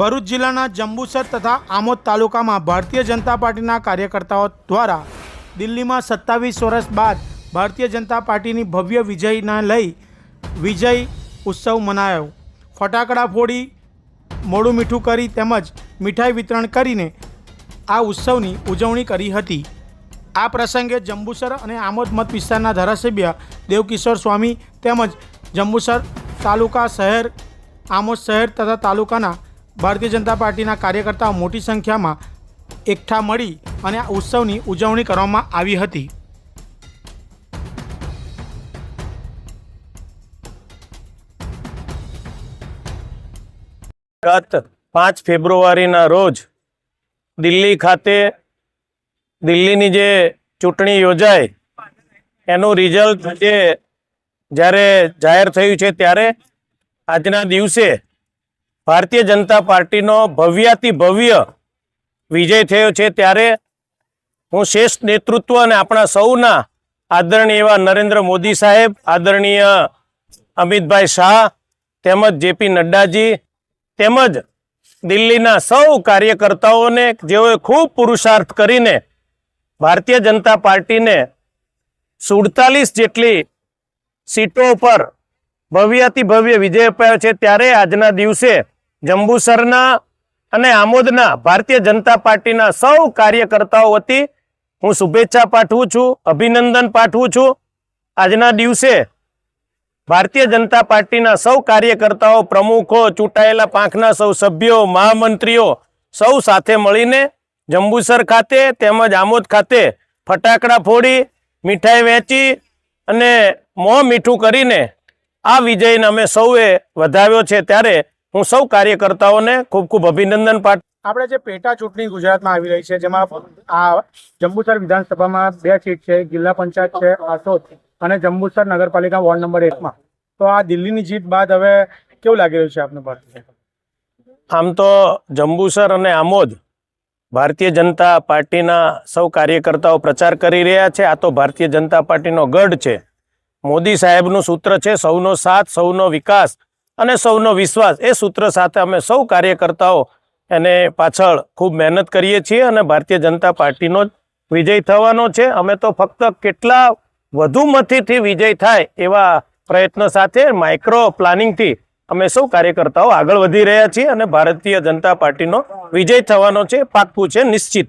ભરૂચ જિલ્લાના જંબુસર તથા આમોદ તાલુકામાં ભારતીય જનતા પાર્ટીના કાર્યકર્તાઓ દ્વારા દિલ્હીમાં સત્તાવીસ વર્ષ બાદ ભારતીય જનતા પાર્ટીની ભવ્ય વિજયને લઈ વિજય ઉત્સવ મનાયો. ફટાકડા ફોડી, મોડું મીઠું કરી તેમજ મીઠાઈ વિતરણ કરીને આ ઉત્સવની ઉજવણી કરી હતી. આ પ્રસંગે જંબુસર અને આમોદ મત વિસ્તારના ધારાસભ્ય દેવકિશોર સ્વામી તેમજ જંબુસર તાલુકા શહેર, આમોદ શહેર તથા તાલુકાના ભારતીય જનતા પાર્ટીના કાર્યકર્તાઓ મોટી સંખ્યામાં એકઠા મળી અને આ ઉત્સવની ઉજવણી કરવામાં આવી હતી. ગત પાંચ ફેબ્રુઆરીના રોજ દિલ્હી ખાતે દિલ્હીની જે ચૂંટણી યોજાય, એનું રિઝલ્ટ જે જ્યારે જાહેર થયું છે ત્યારે આજના દિવસે ભારતીય જનતા પાર્ટીનો ભવ્યાતિ ભવ્ય વિજય થયો છે ત્યારે હું શ્રેષ્ઠ નેતૃત્વ અને આપણા સૌના આદરણીય એવા નરેન્દ્ર મોદી સાહેબ, આદરણીય અમિતભાઈ શાહ, તેમજ જેપી નડ્ડાજી, તેમજ દિલ્હીના સૌ કાર્યકર્તાઓને, જેઓએ ખૂબ પુરુષાર્થ કરીને ભારતીય જનતા પાર્ટીને સુડતાલીસ જેટલી સીટો પર ભવ્યાતિ ભવ્ય વિજય અપાયો છે. ત્યારે આજના દિવસે જંબુસરના અને આમોદના ભારતીય જનતા પાર્ટીના સૌ કાર્યકર્તાઓ વતી હું શુભેચ્છા પાઠવું છું, અભિનંદન પાઠવું છું. આજના દિવસે ભારતીય જનતા પાર્ટીના સૌ કાર્યકર્તાઓ, પ્રમુખો, ચૂંટાયેલા પાંખના સૌ સભ્યો, મહામંત્રીઓ સૌ સાથે મળીને જંબુસર ખાતે તેમજ આમોદ ખાતે ફટાકડા ફોડી, મીઠાઈ વહેંચી અને મોં મીઠું કરીને આ વિજયને અમે સૌએ વધાવ્યો છે ત્યારે હું સૌ કાર્યકર્તાઓને ખૂબ ખૂબ અભિનંદન પાઠ આપણે જે પેટા ચૂંટણી ગુજરાતમાં આવી રહી છે જેમાં આ જંબુસર વિધાનસભામાં બે સીટ છે જિલ્લા પંચાયત છે આસોદ અને જંબુસર નગરપાલિકા વોર્ડ નંબર એકમાં. તો આ દિલ્હીની જીત બાદ હવે કેવું લાગી રહ્યું છે આપને ભારતીય આમ તો જંબુસર અને આમોદ ભારતીય જનતા પાર્ટીના સૌ કાર્યકર્તાઓ પ્રચાર કરી રહ્યા છે. આ તો ભારતીય જનતા પાર્ટીનો ગઢ છે. મોદી સાહેબનું સૂત્ર છે, સૌનો સાથ, સૌનો વિકાસ અને સૌનો વિશ્વાસ. એ સૂત્ર સાથે અમે સૌ કાર્યકર્તાઓ એને પાછળ ખૂબ મહેનત કરીએ છીએ અને ભારતીય જનતા પાર્ટીનો વિજય થવાનો છે. અમે તો ફક્ત કેટલા વધુ મતીથી વિજય થાય એવા પ્રયત્ન સાથે માઇક્રો પ્લાનિંગથી અમે સૌ કાર્યકર્તાઓ આગળ વધી રહ્યા છીએ અને ભારતીય જનતા પાર્ટીનો વિજય થવાનો છે, પાક્કું છે, નિશ્ચિત.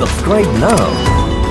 Subscribe now.